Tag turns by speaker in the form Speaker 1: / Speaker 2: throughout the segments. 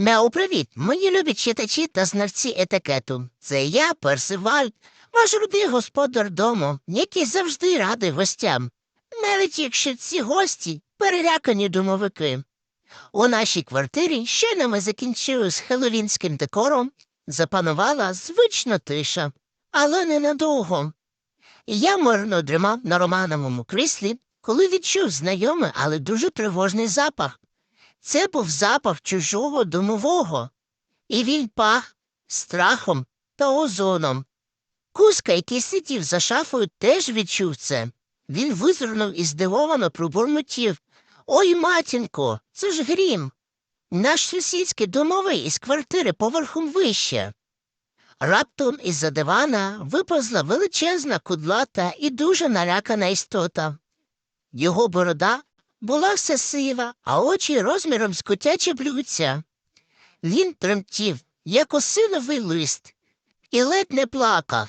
Speaker 1: Мяу, привіт, мої любі читачі та знавці етикету. Це я, Персиваль, ваш рудий господар дому, який завжди радий гостям, навіть якщо ці гості перелякані домовики. У нашій квартирі щойно ми закінчили з хеловінським декором, запанувала звична тиша, але ненадовго. Я мирно дрімав на романовому кріслі, коли відчув знайомий, але дуже тривожний запах. Це був запах чужого домового, і він пах страхом та озоном. Кузка, який сидів за шафою, теж відчув це. Він визирнув і здивовано пробурмотів. Ой, матінко, це ж грім. Наш сусідський домовий із квартири поверхом вище. Раптом із-за дивана виповзла величезна кудлата і дуже налякана істота. Його борода була все сива, а очі розміром з котяче блюдця. Він тремтів, як осиновий лист, і ледь не плакав.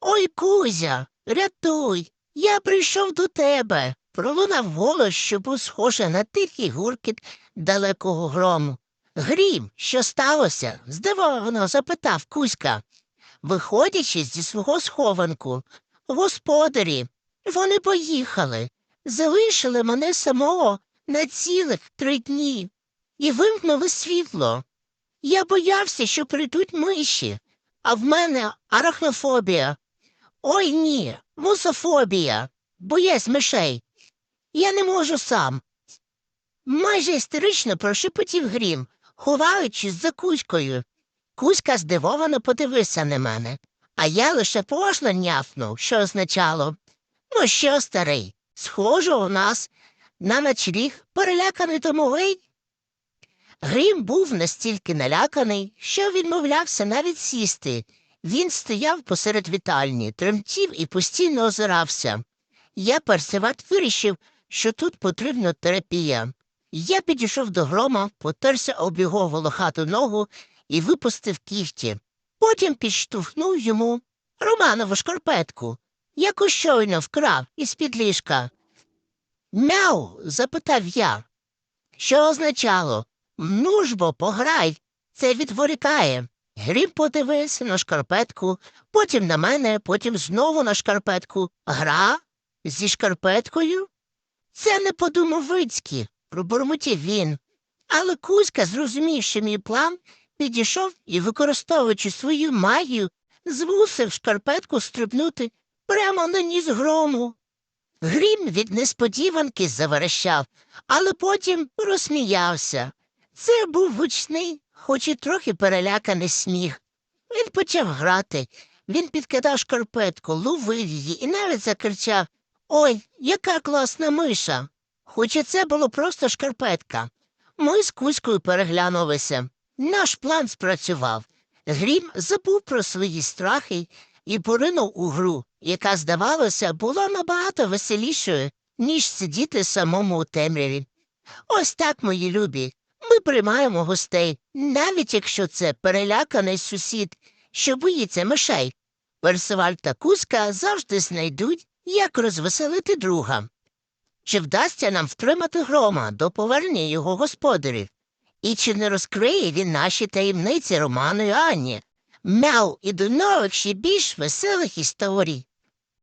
Speaker 1: Ой, Кузя, рятуй, я прийшов до тебе. Пролунав голос, що був схожий на тихий гуркіт далекого грому. Грім, що сталося? здивовано запитав Кузька, виходячи зі свого схованку. Господарі, вони поїхали залишили мене самого на цілих три дні і вимкнули світло. Я боявся, що прийдуть миші, а в мене арахнофобія. Ой ні, мусофобія, боясь мишей. Я не можу сам. Майже істерично прошепотів грім, ховаючись за кузькою. Кузька здивовано подивився на мене, а я лише пошло няфнув, що означало. Ну що, старий, Схоже, у нас на ночліг переляканий домовий. Грім був настільки наляканий, що відмовлявся навіть сісти. Він стояв посеред вітальні, тремтів і постійно озирався. Я персиват вирішив, що тут потрібна терапія. Я підійшов до грома, потерся об його волохату ногу і випустив кіхті. Потім підштовхнув йому Романову шкарпетку яку щойно вкрав із під ліжка. Мяу. запитав я. Що означало? Ну ж бо, пограй, це відволікає. Грім подивився на шкарпетку, потім на мене, потім знову на шкарпетку. Гра? Зі шкарпеткою? Це не по-домовицьки, пробурмотів він. Але Кузька, зрозумівши мій план, підійшов і, використовуючи свою магію, змусив шкарпетку стрибнути прямо на ніс грому. Грім від несподіванки заверещав, але потім розсміявся. Це був гучний, хоч і трохи переляканий сміх. Він почав грати. Він підкидав шкарпетку, ловив її і навіть закричав Ой, яка класна миша. Хоч і це було просто шкарпетка. Ми з Кузькою переглянулися. Наш план спрацював. Грім забув про свої страхи і поринув у гру, яка, здавалося, була набагато веселішою, ніж сидіти самому у темряві. Ось так, мої любі, ми приймаємо гостей, навіть якщо це переляканий сусід, що боїться мишей. Персиваль та кузка завжди знайдуть, як розвеселити друга. Чи вдасться нам втримати грома до повернення його господарів? І чи не розкриє він наші таємниці Роману і Анні? Мяу і до ще більш веселих історій.